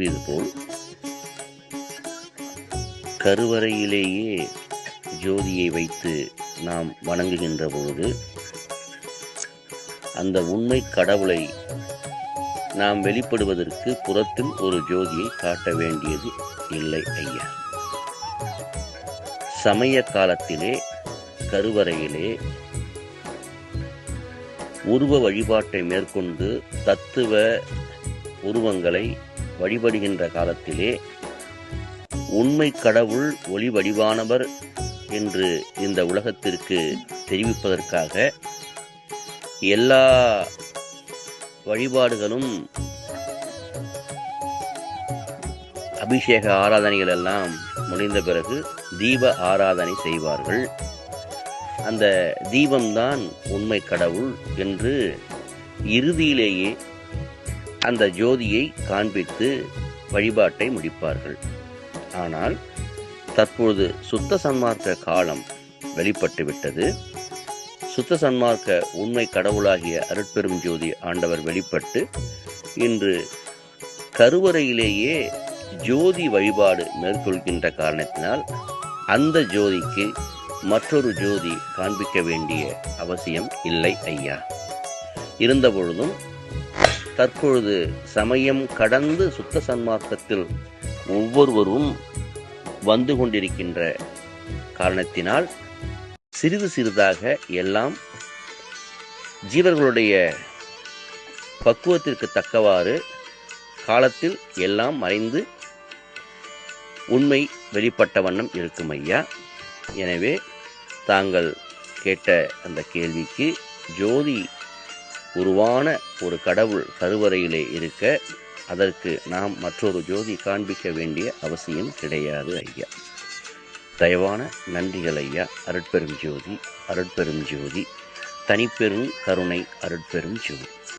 கூறியது போல் கருவறையிலேயே ஜோதியை வைத்து நாம் வணங்குகின்ற பொழுது அந்த உண்மை கடவுளை நாம் வெளிப்படுவதற்கு புறத்தில் ஒரு ஜோதியை காட்ட வேண்டியது இல்லை ஐயா. சமய காலத்திலே கருவறையிலே உருவ வழிபாட்டை மேற்கொண்டு தத்துவ உருவங்களை வழிபடுகின்ற காலத்திலே உண்மை கடவுள் ஒளி வடிவானவர் என்று இந்த உலகத்திற்கு தெரிவிப்பதற்காக எல்லா வழிபாடுகளும் அபிஷேக ஆராதனைகள் எல்லாம் முடிந்த பிறகு தீப ஆராதனை செய்வார்கள். அந்த தீபம்தான் உண்மை கடவுள் என்று இறுதியிலேயே அந்த ஜோதியை காண்பித்து வழிபாட்டை முடிப்பார்கள். ஆனால் தற்பொழுது சுத்த சன்மார்க்க காலம் வெளிப்பட்டுவிட்டது சுத்த சன்மார்க்க உண்மை கடவுளாகிய அருட்பெரும் ஜோதி ஆண்டவர் வெளிப்பட்டு இன்று கருவறையிலேயே ஜோதி வழிபாடு மேற்கொள்கின்ற காரணத்தினால் அந்த ஜோதிக்கு மற்றொரு ஜோதி காண்பிக்க வேண்டிய அவசியம் இல்லை ஐயா. இருந்தபொழுதும் தற்பொழுது சமயம் கடந்து சுத்த சன்மார்க்கத்தில் ஒவ்வொருவரும் வந்து கொண்டிருக்கின்ற காரணத்தினால் சிறிது சிறிதாக எல்லாம் ஜீவர்களுடைய பக்குவத்திற்கு தக்கவாறு காலத்தில் எல்லாம் மறைந்து உண்மை வெளிப்பட்ட வண்ணம் இருக்கும் ஐயா. எனவே தாங்கள் கேட்ட அந்த கேள்விக்கு ஜோதி உருவான ஒரு கடவுள் கருவறையிலே இருக்க அதற்கு நாம் மற்றொரு ஜோதி காண்பிக்க வேண்டிய அவசியம் கிடையாது ஐயா. தயவான நன்றிகள் ஐயா. அருட்பெரும் ஜோதி அருட்பெரும் ஜோதி. தனிப்பெரும் கருணை அருட்பெரும் ஜோதி.